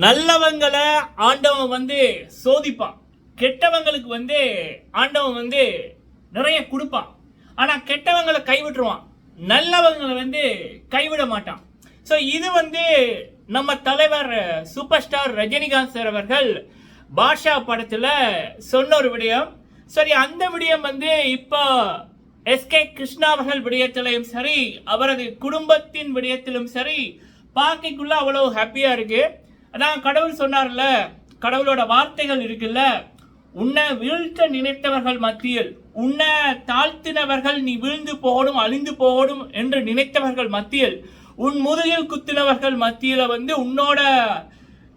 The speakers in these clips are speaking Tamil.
நல்லவங்களை ஆண்டவன் வந்து சோதிப்பான். கெட்டவங்களுக்கு வந்து ஆண்டவன் வந்து நிறைய கொடுப்பான். ஆனால் கெட்டவங்களை கைவிட்டுருவான். நல்லவங்களை வந்து கைவிட மாட்டான். ஸோ இது வந்து நம்ம தலைவர் சூப்பர் ஸ்டார் ரஜினிகாந்த் சார் அவர்கள் பாஷா படத்தில் சொன்ன ஒரு விடயம். சரி அந்த விடயம் வந்து இப்போ எஸ்கே கிருஷ்ணா அவர்கள் விடயத்திலையும் சரி அவரது குடும்பத்தின் விடயத்திலும் சரி பார்க்கக்குள்ள அவ்வளோ ஹாப்பியாக இருக்குது அதான் கடவுள் சொன்னார்ல கடவுளோட வார்த்தைகள் இருக்குல்ல உன்னை வீழ்த்த நினைத்தவர்கள் மத்தியில் உன்னை தாழ்த்தினவர்கள் நீ வீழ்ந்து போகணும் அழிந்து போகணும் என்று நினைத்தவர்கள் மத்தியில் உன் முதுகில் குத்தினவர்கள் மத்தியில் வந்து உன்னோட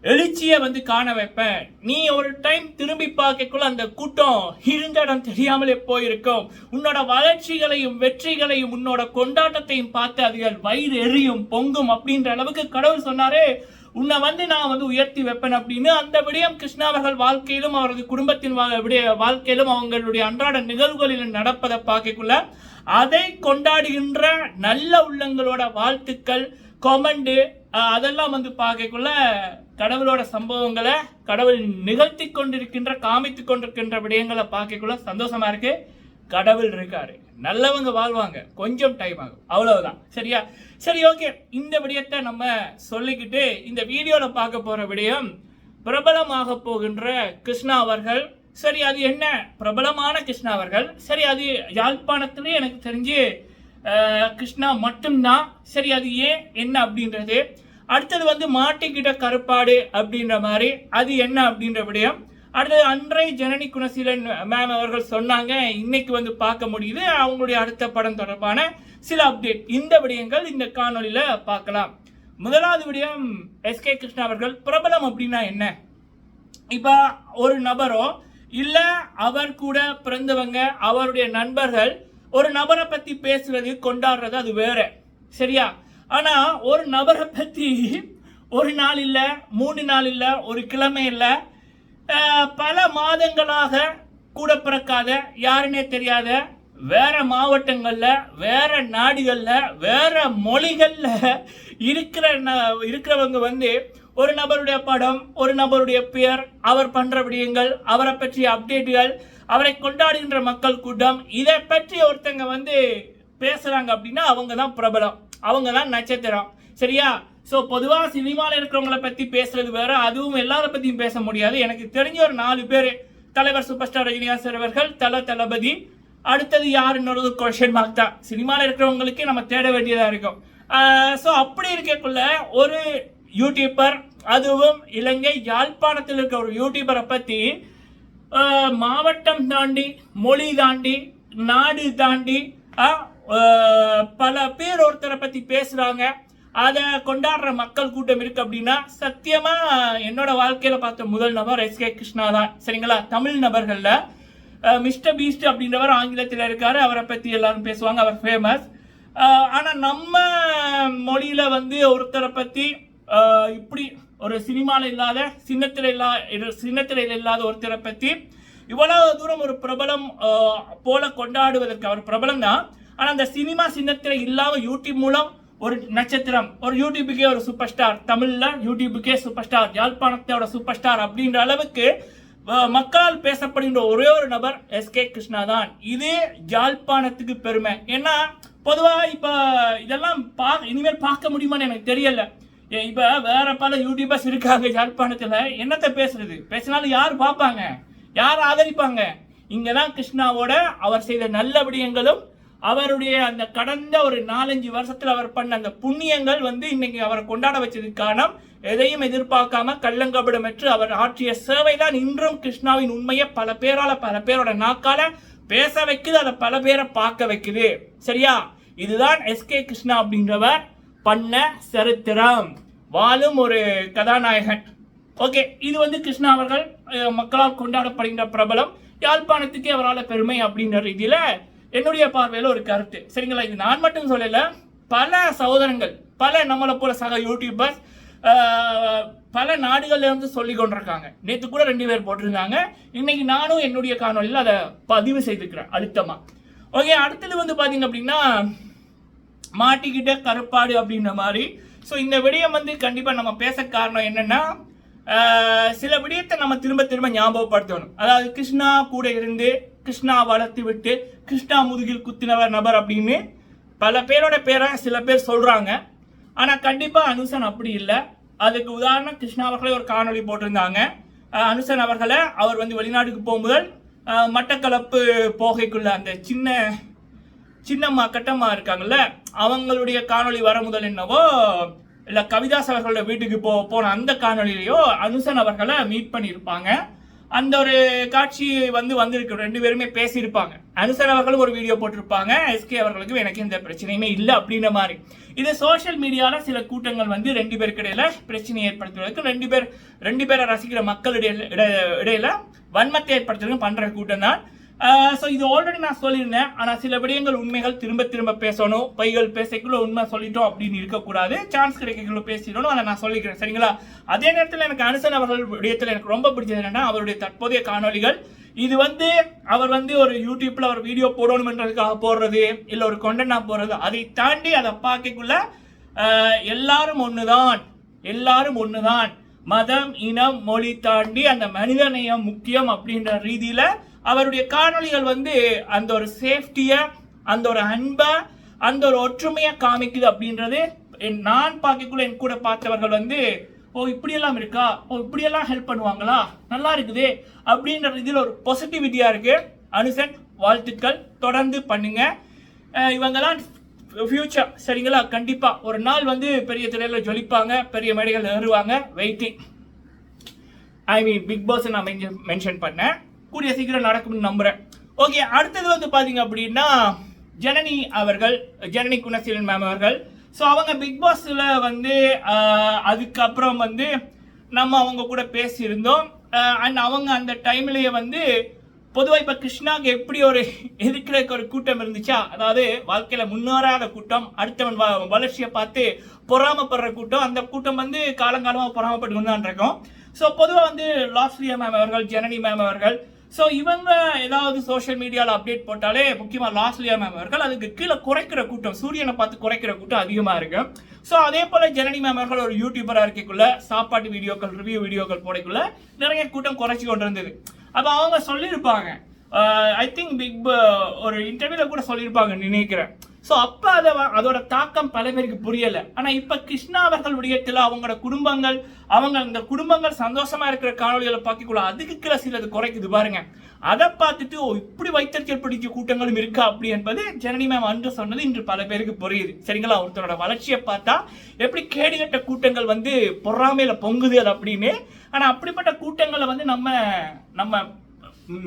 எழுச்சியை வந்து காண வைப்பேன். நீ ஒரு டைம் திரும்பி பார்க்கக்குள்ள அந்த கூட்டம் இருந்த இடம் தெரியாமலே போயிருக்கும். உன்னோட வளர்ச்சிகளையும் வெற்றிகளையும் உன்னோட கொண்டாட்டத்தையும் பார்த்து அதுகள் வயிறு எரியும் பொங்கும் அப்படின்ற அளவுக்கு கடவுள் சொன்னாரே உன்னை வந்து நான் வந்து உயர்த்தி வைப்பேன் அப்படின்னு அந்த விடயம் கிருஷ்ணா அவர்கள் வாழ்க்கையிலும் அவரது குடும்பத்தின் வாழ்க்கையிலும் அவங்களுடைய அன்றாட நிகழ்வுகளில் நடப்பதை பார்க்கக்குள்ள அதை கொண்டாடுகின்ற நல்ல உள்ளங்களோட வாழ்த்துக்கள் கொமெண்டு அதெல்லாம் வந்து பார்க்கக்குள்ள கடவுளோட சம்பவங்களை கடவுள் நிகழ்த்தி கொண்டிருக்கின்ற காமித்து கொண்டிருக்கின்ற விடயங்களை பார்க்கக்குள்ள சந்தோஷமா இருக்கு. கடவுள் இருக்காரு. நல்லவங்க வாழ்வாங்க. கொஞ்சம் டைம் ஆகும். அவ்வளவுதான். சரியா? சரி ஓகே இந்த விடயத்தை நம்ம சொல்லிக்கிட்டு இந்த வீடியோவில் பார்க்க போகிற விடயம் பிரபலமாக போகின்ற கிருஷ்ணா அவர்கள். சரி அது என்ன? பிரபலமான கிருஷ்ணா அவர்கள். சரி அது யாழ்ப்பாணத்திலே எனக்கு தெரிஞ்சு கிருஷ்ணா மட்டும்தான். சரி அது ஏன்? என்ன அப்படின்றது. அடுத்தது வந்து மாட்டிக்கிட்ட கருப்பாடு அப்படின்ற மாதிரி. அது என்ன அப்படின்ற விடயம். அடுத்தது அன்றை ஜனனி குணசீலன் மேம் அவர்கள் சொன்னாங்க இன்னைக்கு வந்து பார்க்க முடியுது. அவங்களுடைய அடுத்த படம் தொடர்பான சில அப்டேட் இந்த விடயங்கள் இந்த காணொலியில் பார்க்கலாம். முதலாவது விடயம் எஸ்கே கிருஷ்ணா அவர்கள் பிரபலம் அப்படின்னா என்ன? இப்போ ஒரு நபரோ இல்லை அவர் கூட பிறந்தவங்க அவருடைய நண்பர்கள் ஒரு நபரை பற்றி பேசுறது கொண்டாடுறது அது வேற. சரியா? ஆனால் ஒரு நபரை பற்றி ஒரு நாள் இல்லை மூணு நாள் இல்லை ஒரு கிழமை இல்லை பல மாதங்களாக கூட பிறக்காத யாருன்னே தெரியாத வேற மாவட்டங்களில் வேற நாடுகளில் வேற மொழிகளில் இருக்கிற ந- இருக்கிறவங்க வந்து ஒரு நபருடைய படம் ஒரு நபருடைய பெயர் அவர் பண்ணுற விடயங்கள் அவரை பற்றிய அப்டேட்டுகள் அவரை கொண்டாடுகின்ற மக்கள் கூட்டம் இதை பற்றி ஒருத்தங்க வந்து பேசுகிறாங்க அப்படின்னா அவங்க தான் பிரபலம். அவங்க தான் நட்சத்திரம். சரியா? ஸோ பொதுவாக சினிமாவில் இருக்கிறவங்கள பற்றி பேசுறது வேற அதுவும் எல்லார பற்றியும் பேச முடியாது. எனக்கு தெரிஞ்ச ஒரு நாலு பேர் தலைவர் சூப்பர் ஸ்டார் ரஜினிகாந்த் சார் அவர்கள் தல தளபதி. அடுத்தது யாருன்றது கொஷின் மார்க் தான். சினிமாவில் இருக்கிறவங்களுக்கே நம்ம தேட வேண்டியதாக இருக்கும். ஸோ அப்படி இருக்கக்குள்ள ஒரு யூடியூபர் அதுவும் இலங்கை யாழ்ப்பாணத்தில் இருக்க ஒரு யூடியூபரை பற்றி மாவட்டம் தாண்டி மொழி தாண்டி நாடு தாண்டி பல பேர் ஒருத்தரை பற்றி பேசுகிறாங்க அதை கொண்டாடுற மக்கள் கூட்டம் இருக்கு அப்படின்னா சத்தியமா என்னோட வாழ்க்கையில பார்த்த முதல் நபர் எஸ் கே கிருஷ்ணா தான். சரிங்களா? தமிழ் நபர்கள்ல மிஸ்டர் பீஸ்ட் அப்படின்றவர் ஆங்கிலத்தில் இருக்காரு. அவரை பத்தி எல்லாரும் பேசுவாங்க. அவர் ஃபேமஸ் ஆனா நம்ம மொழியில வந்து ஒருத்தரை பத்தி இப்படி ஒரு சினிமாவில் இல்லாத சின்னத்தில் இல்லா சின்னத்திரையில் இல்லாத ஒருத்தரை பத்தி இவ்வளவு தூரம் ஒரு பிரபலம் போல கொண்டாடுவதற்கு அவர் பிரபலம் தான் ஆனால் அந்த சினிமா சின்னத்திரை இல்லாமல் யூடியூப் மூலம் ஒரு நட்சத்திரம் ஒரு யூடியூபுக்கே ஒரு சூப்பர் ஸ்டார் தமிழ்ல யூடியூபுக்கே சூப்பர் ஸ்டார் யாழ்ப்பாணத்தோட சூப்பர் ஸ்டார் அப்படின்ற அளவுக்கு மக்களால் பேசப்படுகின்ற ஒரே ஒரு நபர் எஸ்கே கிருஷ்ணா தான். இது யாழ்ப்பாணத்துக்கு பெருமை. ஏன்னா பொதுவாக இப்போ இதெல்லாம் பா இனிமேல் பார்க்க முடியுமான்னு எனக்கு தெரியல. ஏ, வேற பல யூடியூபர்ஸ் இருக்காங்க யாழ்ப்பாணத்தில். என்னத்த பேசுறது? பேசினாலும் யார் பார்ப்பாங்க? யார் ஆதரிப்பாங்க? இங்கே தான் கிருஷ்ணாவோட அவர் செய்த நல்ல விடயங்களும் அவருடைய அந்த கடந்த ஒரு நாலஞ்சு வருஷத்தில் அவர் பண்ண அந்த புண்ணியங்கள் வந்து இன்னைக்கு அவரை கொண்டாட வச்சதுக்கு காரணம் எதையும் எதிர்பார்க்காம கள்ளங்கபடமற்று அவர் ஆற்றிய சேவை தான் இன்றும் கிருஷ்ணாவின் உண்மையை பல பேரால பல பேரோட நாக்கால பேச வைக்குது அதை பல பேரை பார்க்க வைக்குது. சரியா? இதுதான் எஸ்கே கிருஷ்ணா அப்படின்றவர் பண்ண சரித்திரம். வாழும் ஒரு கதாநாயகன். ஓகே இது வந்து கிருஷ்ணா அவர்கள் மக்களால் கொண்டாடப்படுகின்ற பிரபலம். யாழ்ப்பாணத்துக்கே அவரால் பெருமை அப்படின்ற ரீதியில் என்னுடைய பார்வையில் ஒரு கருத்து. சரிங்களா? இது நான் மட்டும் சொல்லலை பல சகோதரங்கள் பல நம்மளை போல சக யூடியூபர்ஸ் பல நாடுகள்ல இருந்து சொல்லி கொண்டிருக்காங்க. நேற்று கூட ரெண்டு பேர் போட்டிருந்தாங்க. இன்னைக்கு நானும் என்னுடைய காணொலியில் அதை பதிவு செய்துக்கிறேன் அழுத்தமா. ஓகே அடுத்தது வந்து பார்த்தீங்க அப்படின்னா மாட்டிக்கிட்ட கருப்பாடு அப்படின்ற மாதிரி. ஸோ இந்த விடயம் வந்து கண்டிப்பாக நம்ம பேச காரணம் என்னன்னா சில விடயத்தை நம்ம திரும்ப திரும்ப ஞாபகப்படுத்தணும். அதாவது கிருஷ்ணா கூட இருந்து கிருஷ்ணா வளர்த்து விட்டு கிருஷ்ணா முதுகில் குத்தினவர் நபர் அப்படின்னு பல பேரோட பேரை சில பேர் சொல்கிறாங்க ஆனால் கண்டிப்பாக அனுசன் அப்படி இல்லை. அதுக்கு உதாரணம் கிருஷ்ணா அவர்களே ஒரு காணொளி போட்டிருந்தாங்க. அனுசன் அவர்களை அவர் வந்து வெளிநாட்டுக்கு போகும்போது மட்டக்களப்பு போகைக்குள்ள அந்த சின்ன சின்னம்மா கட்டம்மா இருக்காங்கல்ல அவங்களுடைய காணொளி வர முதல் என்னவோ இல்லை கவிதாஸ் அவர்களோட வீட்டுக்கு போ போன அந்த காணொளியிலையோ அனுசன் அவர்களை மீட் பண்ணியிருப்பாங்க. அந்த ஒரு காட்சி வந்து வந்திருக்கு. ரெண்டு பேருமே பேசியிருப்பாங்க. அனுசன் அவர்களும் ஒரு வீடியோ போட்டிருப்பாங்க. எஸ்கே அவர்களுக்கும் எனக்கு எந்த பிரச்சனையுமே இல்லை அப்படின்ற மாதிரி. இது சோஷியல் மீடியாவில் சில கூட்டங்கள் வந்து ரெண்டு பேருக்கு இடையில பிரச்சனை ஏற்படுத்துவதற்கு ரெண்டு பேர் ரெண்டு பேரை ரசிக்கிற மக்களுடைய இடையில வன்மத்தை ஏற்படுத்துறதுக்கு பண்ற கூட்டம் தான் ஸோ இது ஆல்ரெடி நான் சொல்லியிருந்தேன். ஆனால் சில விடயங்கள் உண்மைகள் திரும்ப திரும்ப பேசணும். பைகள் பேசக்குள்ள உண்மை சொல்லிட்டோம் அப்படின்னு இருக்கக்கூடாது. சான்ஸ் கிடைக்கக்குள்ள பேசிடணும். அதை நான் சொல்லிக்கிறேன். சரிங்களா? அதே நேரத்தில் எனக்கு அனுசன் அவர்கள் விடயத்தில் எனக்கு ரொம்ப பிடிச்சது என்னன்னா அவருடைய தற்போதைய காணொளிகள். இது வந்து அவர் வந்து ஒரு யூடியூப்ல ஒரு வீடியோ போடணுன்றதுக்காக போடுறது இல்லை ஒரு கொண்டனா போடுறது அதை தாண்டி அதை பார்க்கக்குள்ள எல்லாரும் எல்லாரும் தான் எல்லாரும் ஒண்ணுதான். மதம் இனம் மொழி தாண்டி அந்த மனிதநேயம் முக்கியம் அப்படின்ற ரீதியில் அவருடைய காணொளிகள் வந்து அந்த ஒரு சேஃப்டியை அந்த ஒரு அன்பை அந்த ஒரு ஒற்றுமையை காமிக்குது அப்படின்றது என் நான் பார்க்கக்குள்ள என் கூட பார்த்தவர்கள் வந்து ஓ இப்படியெல்லாம் இருக்கா? ஓ இப்படியெல்லாம் ஹெல்ப் பண்ணுவாங்களா? நல்லா இருக்குது. அப்படின்ற இதில் ஒரு பாசிட்டிவிட்டியாக இருக்குது அனுசன் வாழ்த்துக்கள். தொடர்ந்து பண்ணுங்க. இவங்கெல்லாம் ஃபியூச்சர் சரிங்களா? கண்டிப்பாக ஒரு நாள் வந்து பெரிய திரையில் ஜொலிப்பாங்க. பெரிய மேடைகள் ஏறுவாங்க. Waiting I mean Bigg Boss நான் மென்ஷன் பண்ணேன். கூடிய சீக்கிரம் நடக்கும்னு நம்புறேன். ஓகே அடுத்தது வந்து பாத்தீங்க அப்படின்னா ஜனனி அவர்கள் ஜனனி குணசீலன் மேம் அவர்கள். ஸோ அவங்க பிக் பாஸ்ல வந்து அதுக்கப்புறம் வந்து நம்ம அவங்க கூட பேசியிருந்தோம். அண்ட் அவங்க அந்த டைம்லயே வந்து பொதுவாக இப்போ கிருஷ்ணாவுக்கு எப்படி ஒரு எதிர்க்கிறதுக்கு ஒரு கூட்டம் இருந்துச்சா? அதாவது வாழ்க்கையில் முன்னேறாத கூட்டம் அடுத்தவன் வ- வளர்ச்சியை பார்த்து பொறாமப்படுற கூட்டம் அந்த கூட்டம் வந்து காலங்காலமாக பொறாமப்பட்டு கொண்டு தான் இருக்கும். ஸோ பொதுவாக வந்து லாஸ்ரியா மேம் அவர்கள் ஜனனி மேம் அவர்கள் ஸோ இவங்க ஏதாவது சோஷியல் மீடியாவில் அப்டேட் போட்டாலே முக்கியமாக லாஸ்லியா மேம் அவர்கள் அதுக்கு கீழே குறைக்கிற கூட்டம் சூரியனை பார்த்து குறைக்கிற கூட்டம் அதிகமாக இருக்கு. ஸோ அதே போல் ஜனனி மேம் அவர்கள் ஒரு யூடியூபராக இருக்கக்குள்ள சாப்பாட்டு வீடியோக்கள் ரிவ்யூ வீடியோக்கள் போடக்குள்ள நிறைய கூட்டம் குறைச்சி கொண்டு இருந்தது. அப்போ அவங்க சொல்லியிருப்பாங்க. ஐ திங்க் பிக் ஒரு இன்டர்வியூவில் கூட சொல்லியிருப்பாங்க நினைக்கிறேன். ஸோ அப்போ அதை வ- அதோட தாக்கம் பல பேருக்கு புரியலை. ஆனால் இப்போ கிருஷ்ணா அவர்கள் விடயத்தில் அவங்களோட குடும்பங்கள் அவங்க அந்த குடும்பங்கள் சந்தோஷமா இருக்கிற காணொலிகளை பார்க்கக்குள்ள அதுக்கு கீழே சிலது குறைக்குது பாருங்க. அதை பார்த்துட்டு ஓ இப்படி வைத்தறிச்சல் பிடிக்க கூட்டங்களும் இருக்கா அப்படி என்பது ஜனனி மேம் அன்று சொன்னது இன்று பல பேருக்கு புரியுது. சரிங்களா? ஒருத்தரோட வளர்ச்சியை பார்த்தா எப்படி கேடுகட்ட கூட்டங்கள் வந்து பொறாமையில பொங்குது அது அப்படின்னு. ஆனால் அப்படிப்பட்ட கூட்டங்களை வந்து நம்ம நம்ம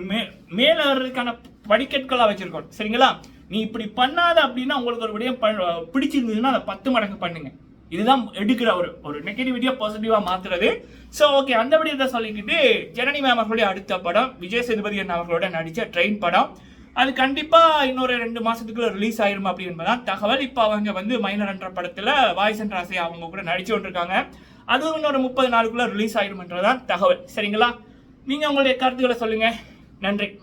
மே- மேல வர்றதுக்கான படிக்கட்களா வச்சுருக்கோம். சரிங்களா? நீ இப்படி பண்ணாத அப்படின்னா உங்களுக்கு ஒரு விடயம் ப- பிடிச்சிருந்ததுன்னா அதை பத்து மடங்கு பண்ணுங்க. இதுதான் எடுக்கிற ஒரு ஒரு நெகட்டிவிட்டியா பாசிட்டிவா மாத்துறது. ஸோ ஓகே அந்த விடயத்தை சொல்லிக்கிட்டு ஜனனி மேம் அவர்களுடைய அடுத்த படம் விஜய் சேதுபதி அண்ணா அவர்களோட நடிச்ச ட்ரெயின் படம். அது கண்டிப்பா இன்னொரு ரெண்டு மாசத்துக்குள்ள ரிலீஸ் ஆயிரும் அப்படி தகவல். இப்போ அவங்க வந்து மைனர் என்ற படத்துல வாய்ஸ் அண்ட் ராசி அவங்க கூட நடிச்சு கொண்டிருக்காங்க. அதுவும் இன்னொரு முப்பது நாளுக்குள்ள ரிலீஸ் ஆயிரும்ன்றதான் தகவல். சரிங்களா? நீங்க உங்களுடைய கருத்துக்களை சொல்லுங்க. நன்றி.